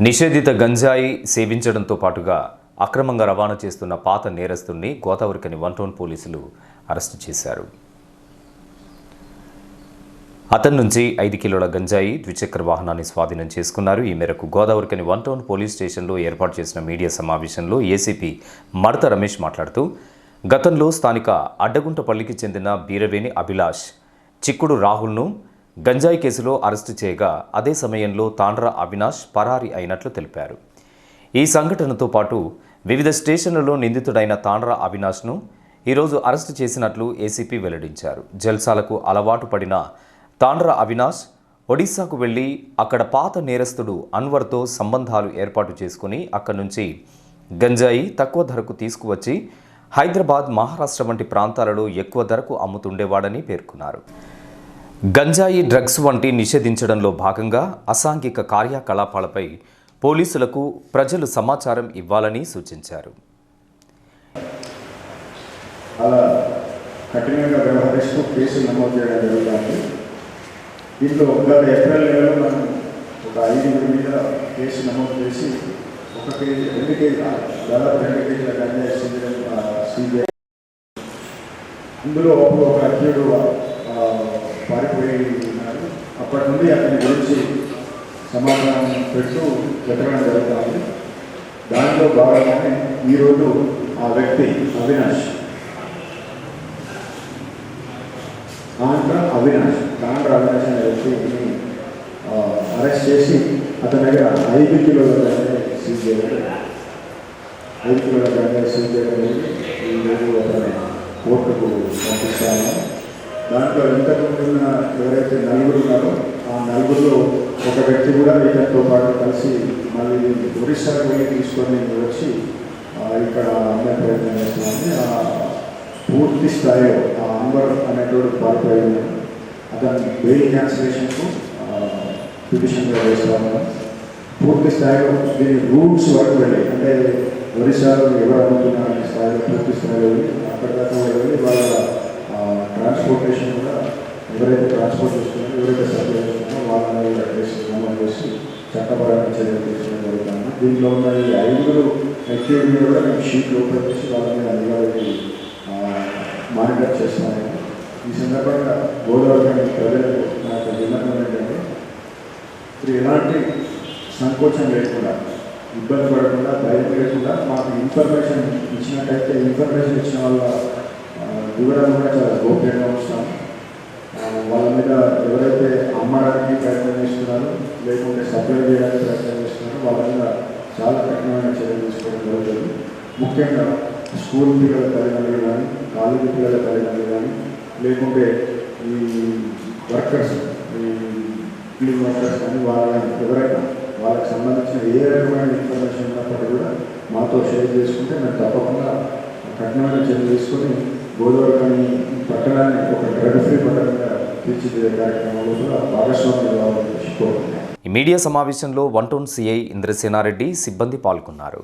నిషేధిత గంజాయి సేవించడంతో పాటుగా అక్రమంగా రవాణా చేస్తున్న పాత నేరస్తుడిని గోదావరికని వన్ టౌన్ పోలీసులు అరెస్టు చేశారు. అతని నుంచి ఐదు కిలోల గంజాయి ద్విచక్ర వాహనాన్ని స్వాధీనం చేసుకున్నారు. ఈ మేరకు గోదావరికని వన్ టౌన్ పోలీస్ స్టేషన్లో ఏర్పాటు చేసిన మీడియా సమావేశంలో ఏసీపీ మడత రమేష్ మాట్లాడుతూ గతంలో స్థానిక అడ్డగుంటపల్లికి చెందిన బీరవేణి అభిలాష్ చిక్కుడు రాహుల్ను గంజాయి కేసులో అరెస్టు చేయగా అదే సమయంలో తాండ్ర అవినాష్ పరారి అయినట్లు తెలిపారు. ఈ సంఘటనతో పాటు వివిధ స్టేషన్లలో నిందితుడైన తాండ్ర అవినాష్ను ఈరోజు అరెస్టు చేసినట్లు ఏసీపీ వెల్లడించారు. జల్సాలకు అలవాటు పడిన తాండ్ర అవినాష్ ఒడిశాకు వెళ్ళి అక్కడ పాత నేరస్తుడు అన్వర్తో సంబంధాలు ఏర్పాటు చేసుకుని అక్కడి నుంచి గంజాయి తక్కువ ధరకు తీసుకువచ్చి హైదరాబాద్ మహారాష్ట్ర వంటి ప్రాంతాలలో ఎక్కువ ధరకు అమ్ముతుండేవాడని పేర్కొన్నారు. గంజాయి డ్రగ్స్ వంటి నిషేధించడంలో భాగంగా అసాంఘిక కార్యకలాపాలపై పోలీసులకు ప్రజలు సమాచారం ఇవ్వాలని సూచించారు. అలా కఠినంగా వ్యవహరిస్తూ కేసులు నమోదు చేయడం జరుగుతుంది. దీంట్లో గత ఏప్రిల్ నెలలో మనం ఒక ఐదుగురి మీద కేసు నమోదు చేసి ఒక కేజీ రెండు కేజీ దాదాపు రెండు కేజీల గంజాయి అందులో ఒక అధ్యుడు పారిపోయి ఉన్నారు. అప్పటి నుండి అతని గురించి సమాధానం పెడుతూ వెతకడం జరుగుతుంది. దాంట్లో భాగంగానే ఈరోజు ఆ వ్యక్తి అవినాష్. ఆంధ్ర అవినాష్ ఆంధ్ర అవినాష్ అనే వ్యక్తిని అరెస్ట్ చేసి అతని దగ్గర ఐదు కిలోల గంజాయి సీజ్ చేయడం ఐదు కిలోల గంజాయి సీజ్ చేయడం జరిగి ఈ రోజు కోర్టుకు పంపిస్తాము దాంట్లో ఇంతకుముందు ఉన్న ఎవరైతే నలుగురు ఉన్నారో ఆ నలుగురిలో ఒక వ్యక్తి కూడా ఇతనితో పాటు కలిసి మళ్ళీ ఒరిస్సాకు వెళ్ళి తీసుకొని వచ్చి ఇక్కడ అమ్మే ప్రయత్నం చేస్తున్నామని ఆ పూర్తి స్థాయిలో ఆ అంబర్ అనేటువంటి పారిపోయి అతని బెయిల్ క్యాన్సిలేషన్కు పిటిషన్గా వేస్తాము పూర్తి స్థాయిలో దీని రూట్స్ వరకు వెళ్ళి అంటే ఒరిస్సాలో ఎవరు అమ్ముతున్నారు అనే స్థాయిలో పూర్తి స్థాయిలో వెళ్ళి అక్కడ దాకా వెళ్ళి వాళ్ళ ట్రాన్స్పోర్టేషన్ కూడా ఎవరైతే ట్రాన్స్పోర్ట్ చేస్తున్నారో ఎవరైతే సప్లై చేస్తున్నారో వాళ్ళని కూడా కేసు నమోదు చేసి చట్టపరమైన చర్యలు తీసుకోవడం జరుగుతుంది దీంట్లో ఉన్న ఈ ఐదుగురు వ్యక్తుల కూడా మేము షీట్ రూపొందించి వాళ్ళని వాళ్ళ మానిటర్ చేస్తున్నాను ఈ సందర్భంగా గోదావరి ప్రజలకు నాకు విన్నపం ఏంటంటే ఇప్పుడు ఎలాంటి సంకోచం లేకుండా ఇబ్బంది పడకుండా భయం లేకుండా మాకు ఇన్ఫర్మేషన్ ఇచ్చినట్టయితే ఇన్ఫర్మేషన్ ఇచ్చిన వాళ్ళ వివరాలు కూడా చాలా గోప్యంగా ఉంచుతాము. లేకుంటే సప్లై చేయాలని ప్రయత్నం చేస్తున్నారు వాళ్ళ చాలా కఠినమైన చర్యలు తీసుకోవడం జరుగుతుంది. ముఖ్యంగా స్కూల్ పిల్లల తల్లిదండ్రులు కానీ కాలేజీ పిల్లల తల్లిదండ్రులు కానీ లేకుంటే ఈ వర్కర్స్ ఈ ఫీల్డ్ వర్కర్స్ కానీ వాళ్ళ ఎవరైనా వాళ్ళకి సంబంధించిన ఏ రకమైన ఇన్ఫర్మేషన్ ఉన్నప్పటికీ కూడా మాతో షేర్ చేసుకుంటే మేము తప్పకుండా కఠినమైన చర్యలు తీసుకొని గోదావరి కానీ పట్టణాన్ని ఒక డ్రగ్ ఫ్రీ పట్టణంగా తీర్చిదిద్దే కార్యక్రమంలో కూడా భాగస్వామ్యం కావాలని కోరుకుంటున్నాం. మీడియా సమావేశంలో వన్ టౌన్ సిఐ ఇంద్రసేనారెడ్డి సిబ్బంది పాల్గొన్నారు.